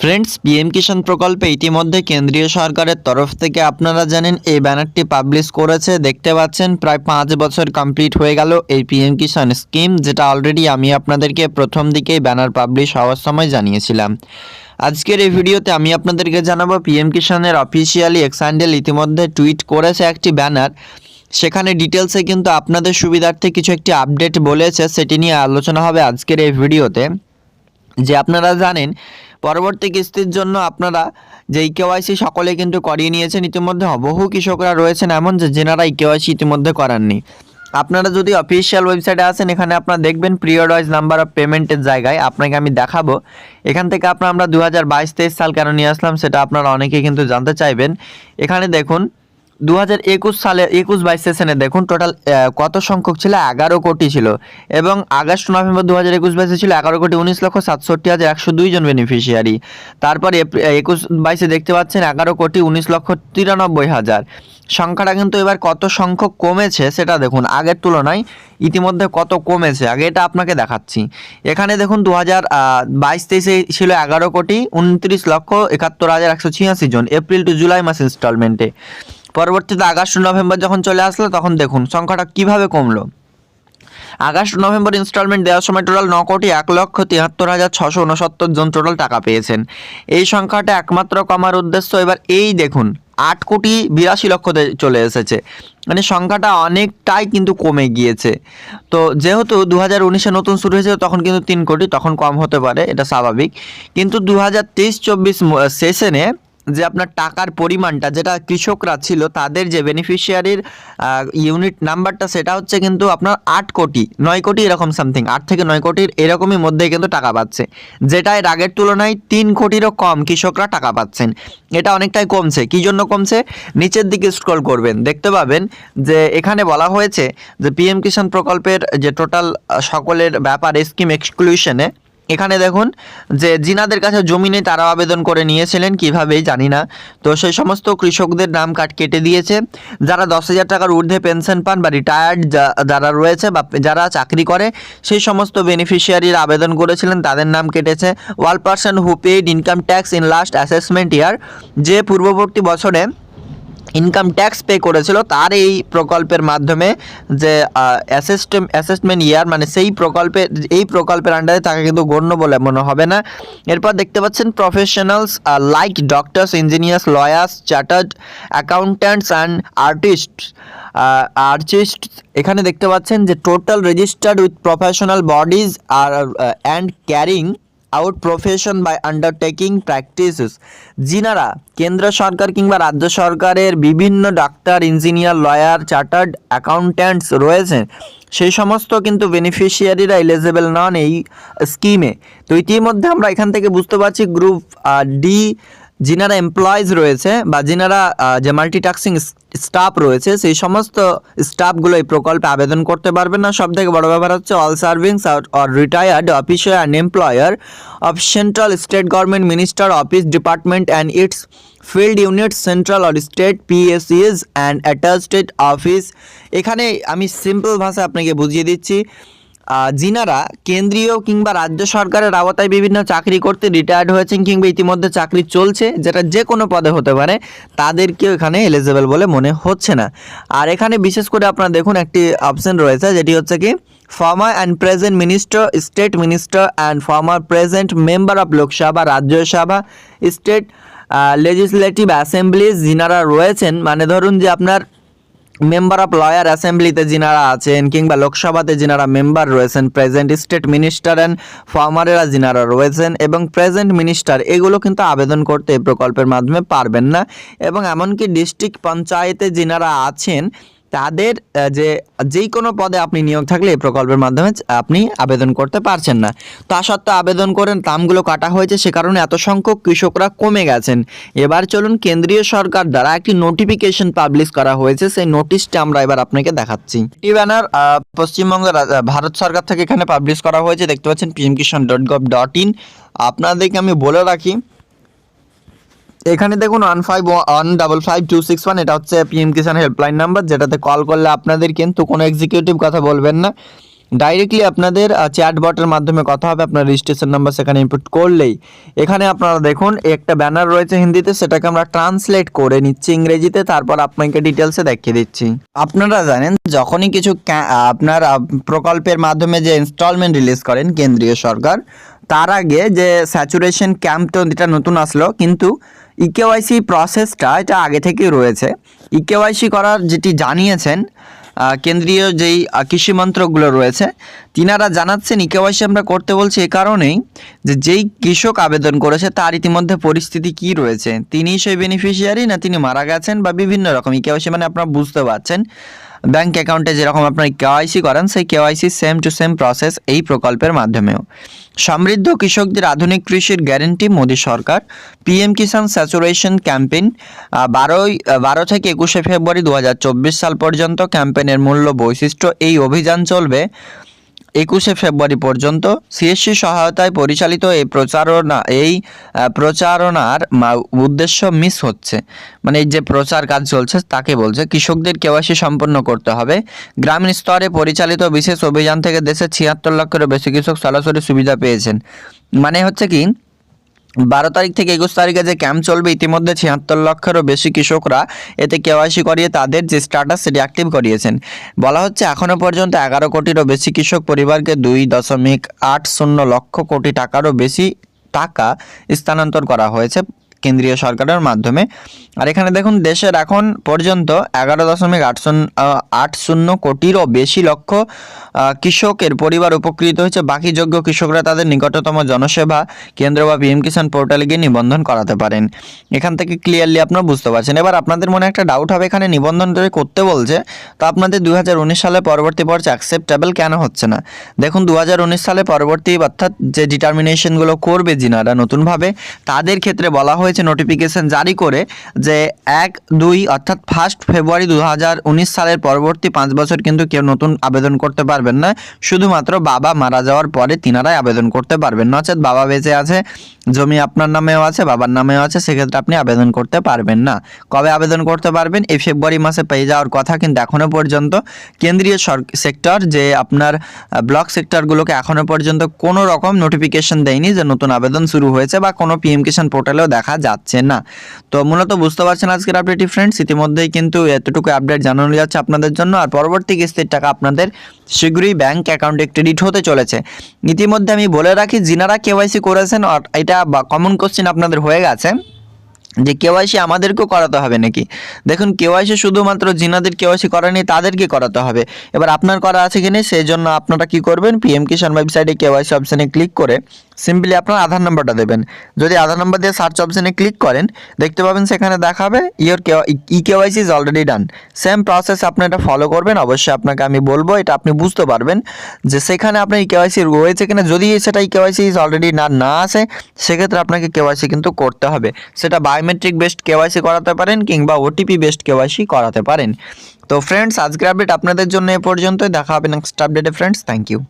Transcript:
Friends, PM কিষাণ প্রকল্পে ইতিমধ্যে কেন্দ্রীয় সরকারের তরফ থেকে আপনারা জানেন, এই ব্যানারটি পাবলিশ করেছে। দেখতে পাচ্ছেন, প্রায় পাঁচ বছর কমপ্লিট হয়ে গেল এই পিএম কিষাণ স্কিম, যেটা অলরেডি আমি আপনাদেরকে প্রথম দিকেই ব্যানার পাবলিশ হওয়ার সময় জানিয়েছিলাম। আজকের এই ভিডিওতে আমি আপনাদেরকে জানাব, পিএম কিষাণের অফিসিয়ালি এক্সান্ডেল ইতিমধ্যে টুইট করেছে একটি ব্যানার। সেখানে ডিটেলসে কিন্তু আপনাদের সুবিধার্থে কিছু একটি আপডেট বলেছে, সেটি নিয়ে আলোচনা হবে আজকের এই ভিডিওতে। যে আপনারা জানেন পরবর্তী কিস্তির জন্য আপনারা যে কেওয়াইসি সকলে কিন্তু করিয়ে নিয়েছেন, ইতিমধ্যে বহু কৃষকরা রয়েছেন এমন যে যেনারা এই কেওয়াইসি ইতিমধ্যে করাননি। আপনারা যদি অফিসিয়াল ওয়েবসাইটে আসেন, এখানে আপনারা দেখবেন পিরিয়ড ওয়াইজ নাম্বার অফ পেমেন্টের জায়গায় আপনাকে আমি দেখাবো। এখান থেকে আপনার আমরা দু হাজার সাল কেন নিয়ে আসলাম, সেটা আপনারা অনেকেই কিন্তু জানতে চাইবেন। এখানে দেখুন দু হাজার একুশ সালে একুশ বাইশ সেশনে দেখুন টোটাল কত সংখ্যক ছিল? এগারো কোটি ছিল। এবং আগস্ট, নভেম্বর দু হাজার একুশ বাইশে ছিল এগারো কোটি উনিশ লক্ষ সাতষট্টি হাজার একশো দুই জন বেনিফিশিয়ারি তারপর একুশ বাইশে দেখতে পাচ্ছেন এগারো কোটি উনিশ লক্ষ তিরানব্বই হাজার। সংখ্যাটা কিন্তু এবার কত সংখ্যক কমেছে সেটা দেখুন, আগের তুলনায় ইতিমধ্যে কত কমেছে, আগে এটা আপনাকে দেখাচ্ছি। এখানে দেখুন দু হাজার বাইশ তেইশে ছিল এগারো কোটি উনত্রিশ লক্ষ একাত্তর হাজার একশো ছিয়াশি জন, এপ্রিল টু জুলাই মাস ইনস্টলমেন্টে পরবর্তীতে আগস্ট নভেম্বর যখন চলে আসলো, তখন দেখুন সংখ্যাটা কীভাবে কমলো। আগস্ট নভেম্বর ইনস্টলমেন্ট দেওয়ার সময় টোটাল ন কোটি এক লক্ষ তিয়াত্তর হাজার ছশো উনসত্তর জন টোটাল টাকা পেয়েছেন। এই সংখ্যাটা একমাত্র কমার উদ্দেশ্য, এবার এই দেখুন, আট কোটি বিরাশি লক্ষতে চলে এসেছে। মানে সংখ্যাটা অনেকটাই কিন্তু কমে গিয়েছে। তো যেহেতু দু হাজার উনিশে নতুন শুরু হয়েছে তখন কিন্তু তিন কোটি তখন কম হতে পারে, এটা স্বাভাবিক। কিন্তু দু হাজার তেইশ চব্বিশ সেশনে যে আপনার টাকার পরিমাণটা, যেটা কৃষকরা ছিল, তাদের যে বেনিফিশিয়ারির ইউনিট নাম্বারটা সেটা হচ্ছে কিন্তু আপনার আট কোটি, নয় কোটি এরকম সামথিং আট থেকে নয় কোটির এরকমই মধ্যে কিন্তু টাকা পাচ্ছে। যেটা এর আগের তুলনায় তিন কোটিরও কম কৃষকরা টাকা পাচ্ছেন। এটা অনেকটাই কমছে। কী জন্য কমছে? নিচের দিকে স্ক্রল করবেন। দেখতে পাবেন যে এখানে বলা হয়েছে যে পিএম কিষাণ প্রকল্পের যে টোটাল সকলের ব্যাপার স্কিম এক্সক্লুশনে এখানে দেখুন যে জিনাদের কাছে জমি নেই তারাও আবেদন করে নিয়েছিলেন কিভাবেই জানি না। তো সেই সমস্ত কৃষকদের নাম কাট কেটে দিয়েছে। যারা দশ হাজার টাকার ঊর্ধ্বে পেনশন পান বা রিটায়ার্ড যারা রয়েছে বা যারা চাকরি করে, সেই সমস্ত বেনিফিশিয়ারির আবেদন করেছিলেন, তাদের নাম কেটেছে। All person who paid income tax in last assessment year, যে পূর্ববর্তী বছরে ইনকাম ট্যাক্স পে করেছিল তার এই প্রকল্পের মাধ্যমে যে অ্যাসেসমেন্ট অ্যাসেসমেন্ট ইয়ার মানে সেই প্রকল্পে, এই প্রকল্পের আন্ডারে তাকে কিন্তু গণ্য বলে মনে হবে না। এরপর দেখতে পাচ্ছেন professionals like doctors engineers lawyers chartered accountants and artist artist এখানে দেখতে পাচ্ছেন যে total registered with professional bodies R and carrying out profession by undertaking practices. যিনারা কেন্দ্র সরকার কিংবা রাজ্য সরকারের বিভিন্ন doctor, engineer, lawyer, chartered accountants রয়েছেন, সেই সমস্ত কিন্তু বেনিফিশিয়ারিরা এলিজেবল নন এই স্কিমে তো ইতিমধ্যে আমরা এখান থেকে বুঝতে পারছি গ্রুপ ডি যিনারা এমপ্লয়িজ রয়েছে বা যিনারা যে মাল্টিটাস্কিং স্টাফ রয়েছে, সেই সমস্ত স্টাফগুলো এই প্রকল্পে আবেদন করতে পারবে না। সব থেকে বড় ব্যাপার হচ্ছে all servings or retired officer and employer of central state government minister office department and its field unit central or state PSEs and attested office এখানে আমি সিম্পল ভাষায় আপনাকে বুঝিয়ে দিচ্ছি। যিনারা কেন্দ্রীয় কিংবা রাজ্য সরকারের আওতায় বিভিন্ন চাকরি করতে রিটায়ার্ড হয়েছেন কিংবা ইতিমধ্যে চাকরি চলছে, যেটা যে কোনো পদে হতে পারে, তাদেরকেও এখানে এলিজেবল বলে মনে হচ্ছে না। আর এখানে বিশেষ করে আপনারা দেখুন একটি অপশন রয়েছে, যেটি হচ্ছে কি former and present minister state minister and former present member of Lok Sabha Rajya Sabha state legislative assemblies যিনারা রয়েছেন। মানে ধরুন যে আপনার মেম্বার অফ লয়ার অ্যাসেম্বলিতে যিনারা আছেন কিংবা লোকসভাতে যিনারা মেম্বার রয়েছেন, প্রেজেন্ট স্টেট মিনিস্টার অ্যান্ড ফর্মারেরা যিনারা রয়েছেন এবং প্রেজেন্ট মিনিস্টার, এগুলো কিন্তু আবেদন করতে এই প্রকল্পের মাধ্যমে পারবেন না। এবং এমনকি ডিস্ট্রিক্ট পঞ্চায়েতে যিনারা আছেন তাদের যে যেই কোনো পদে আপনি নিয়োগ থাকলে এই প্রকল্পের মাধ্যমে আপনি আবেদন করতে পারছেন না। তা সত্ত্বেও আবেদন করেন, দামগুলো কাটা হয়েছে, সে কারণে এত সংখ্যক কৃষকরা কমে গেছেন। এবার চলুন কেন্দ্রীয় সরকার দ্বারা একটি নোটিফিকেশন পাবলিশ করা হয়েছে, সেই নোটিশটা আমরা এবার আপনাকে দেখাচ্ছি। এই ব্যানার পশ্চিমবঙ্গ ভারত সরকার থেকে এখানে পাবলিশ করা হয়েছে, দেখতে পাচ্ছেন PM Kisan dot gov dot in আপনাদেরকে আমি বলে রাখি এখানে দেখুন one five one double five two six one এটা হচ্ছে পিএম কিষান হেল্পলাইন নাম্বার যেটাতে কল করলে আপনাদের কিন্তু কোনো এক্সিকিউটিভ কথা বলবেন না। ডাইরেক্টলি আপনাদের চ্যাট বটের মাধ্যমে কথা হবে, আপনার রেজিস্ট্রেশন নাম্বার সেখানে ইনপুট করলেই। এখানে আপনারা দেখুন, একটা ব্যানার রয়েছে হিন্দিতে, সেটাকে আমরা ট্রান্সলেট করে নিচ্ছি ইংরেজিতে, তারপর আপনাকে ডিটেলসে দেখিয়ে দিচ্ছি। আপনারা জানেন, যখনই কিছু আপনার প্রকল্পের মাধ্যমে যে ইনস্টলমেন্ট রিলিজ করেন কেন্দ্রীয় সরকার, তার আগে যে স্যাচুরেশন ক্যাম্পটা এটা নতুন আসলো, কিন্তু E ইকেওয়াইসি প্রসেসটা এটা আগে থেকেই রয়েছে। E ইকেওয়াইসি করার যেটি জানিয়েছেন কেন্দ্রীয় যেই কৃষি মন্ত্রকগুলো রয়েছে তিনারা জানাচ্ছেন ইকেওয়াইসি আমরা করতে বলছি এ কারণেই যে যেই কৃষক আবেদন করেছে তার ইতিমধ্যে পরিস্থিতি কি রয়েছে? তিনি সেই বেনিফিশিয়ারি না তিনি মারা গেছেন বা বিভিন্ন রকম? ইকেওয়াইসি মানে আপনারা বুঝতে পারছেন। ব্যাংক অ্যাকাউন্টে যেরকম আপনার কেওয়াইসি করেন, সেই KYC same to same process এই প্রকল্পের মাধ্যমেও। সমৃদ্ধ কৃষকদের আধুনিক কৃষির গ্যারেন্টি মোদী সরকার। পিএম কিষাণ স্যাচুরেশন ক্যাম্পেইন বারোই বারো থেকে একুশে ফেব্রুয়ারি দু হাজার চব্বিশ সাল পর্যন্ত ক্যাম্পেইনের মূল্য বৈশিষ্ট্য এই অভিযান চলবে। একুশে ফেব্রুয়ারি পর্যন্ত সিএসসি সহায়তায় পরিচালিত এই প্রচারণা, এই প্রচারণার উদ্দেশ্য মিস হচ্ছে। মানে এই যে প্রচার কাজ চলছে, তাকে বলছে, কৃষকদের কেওয়াইসি সম্পন্ন করতে হবে। গ্রামীণ স্তরে পরিচালিত বিশেষ অভিযান থেকে দেশে ছিয়াত্তর লক্ষেরও বেশি কৃষক সরাসরি সুবিধা পেয়েছেন। মানে হচ্ছে কি বারো তারিখ থেকে একুশ তারিখে যে ক্যাম্প চলবে, ইতিমধ্যে ছিয়াত্তর লক্ষেরও বেশি কৃষকরা এতে কেওয়াইসি করিয়ে তাদের যে স্ট্যাটাস সেটি অ্যাক্টিভ করিয়েছেন। বলা হচ্ছে এখনও পর্যন্ত এগারো কোটিরও বেশি কৃষক পরিবারকে দুই দশমিক আট শূন্য লক্ষ কোটি টাকারও বেশি টাকা স্থানান্তর করা হয়েছে। কেন্দ্রীয় সরকারের মাধ্যমে। আর এখানে দেখুন, দেশের এখন পর্যন্ত এগারো দশমিক আট শূন্য আট শূন্য কোটিরও বেশি লক্ষ কৃষকের পরিবার উপকৃত হয়েছে। বাকি যোগ্য কৃষকরা তাদের নিকটতম জনসেবা কেন্দ্র বা পিএম কিষাণ পোর্টালে গিয়ে নিবন্ধন করাতে পারেন। এখান থেকে ক্লিয়ারলি আপনারা বুঝতে পারছেন। এবার আপনাদের মনে একটা ডাউট হবে, এখানে নিবন্ধন করতে বলছে, তো আপনাদের দু হাজার উনিশ সালে পরবর্তী পর্যায়ে অ্যাকসেপ্টেবল কেন হচ্ছে না? দেখুন দু হাজার উনিশ সালে পরবর্তী, অর্থাৎ যে ডিটারমিনেশনগুলো করবে যিনারা নতুনভাবে, তাদের ক্ষেত্রে বলা হয়েছে নোটিফিকেশন জারি করে যে এক, দুই, অর্থাৎ ফার্স্ট ফেব্রুয়ারি দু হাজার উনিশ সালের পরবর্তী পাঁচ বছর কিন্তু কেউ নতুন আবেদন করতে পারবেন না। শুধুমাত্র বাবা মারা যাওয়ার পরে তিনারাই আবেদন করতে পারবেন। নচেত বাবা বেঁচে আছে। জমি আপনার নামেও আছে, বাবার নামেও আছে, সেক্ষেত্রে আপনি আবেদন করতে পারবেন না। কবে আবেদন করতে পারবেন? এই ফেব্রুয়ারি মাসে পেয়ে যাওয়ার কথা কিন্তু এখনও পর্যন্ত কেন্দ্রীয় সেক্টর যে আপনার ব্লক সেক্টরগুলোকে এখনও পর্যন্ত কোনো রকম নোটিফিকেশন দেয়নি যে নতুন আবেদন শুরু হয়েছে বা কোনো পিএম কিষাণ পোর্টালেও দেখা যাচ্ছে না। তো মূলত বুঝতে পারছেন আজকের আপডেটটি ফ্রেন্ডস ইতিমধ্যেই কিন্তু এতটুকু আপডেট জানানো যাচ্ছে আপনাদের জন্য আর পরবর্তী কিস্তির টাকা আপনাদের শীঘ্রই ব্যাংক অ্যাকাউন্টে ক্রেডিট হতে চলেছে। ইতিমধ্যে আমি বলে রাখি, যিনারা কেওয়াইসি করেছেন অর- এটা কমন কোশ্চেন আপনাদের হয়ে গেছে যে কেওয়াইসি আমাদেরকেও করাতে হবে নাকি? দেখুন কেওয়াইসি শুধুমাত্র যিনাদের কেওয়াইসি করেনি তাদেরকে করাতে হবে। এবার আপনার করা আছে কি নেই সেই জন্য আপনারা কি করবেন পিএম কিষাণ ওয়েবসাইটে কেওয়াইসি অপশানে ক্লিক করে সিম্পলি আপনার আধার নাম্বারটা দেবেন। যদি আধার নাম্বার দিয়ে সার্চ অপশানে ক্লিক করেন, দেখতে পাবেন সেখানে দেখাবে your e KYC is already done same process আপনি এটা ফলো করবেন, অবশ্যই আপনাকে আমি বলব, এটা আপনি বুঝতে পারবেন যে সেখানে আপনার ই কেওয়াইসি রয়েছে কিনা। যদি সেটা ই কেওয়াইসি ইজ অলরেডি না না আসে, সেক্ষেত্রে আপনাকে কেওয়াইসি কিন্তু করতে হবে। সেটা বায়োমেট্রিক বেসড কেওয়াইসি করাতে পারেন কিংবা ওটিপি বেসড কেওয়াইসি করাতে পারেন। তো ফ্রেন্ডস আজকের আপডেট আপনাদের জন্য এ পর্যন্তই। দেখা হবে নেক্সট আপডেটে ফ্রেন্ডস থ্যাংক ইউ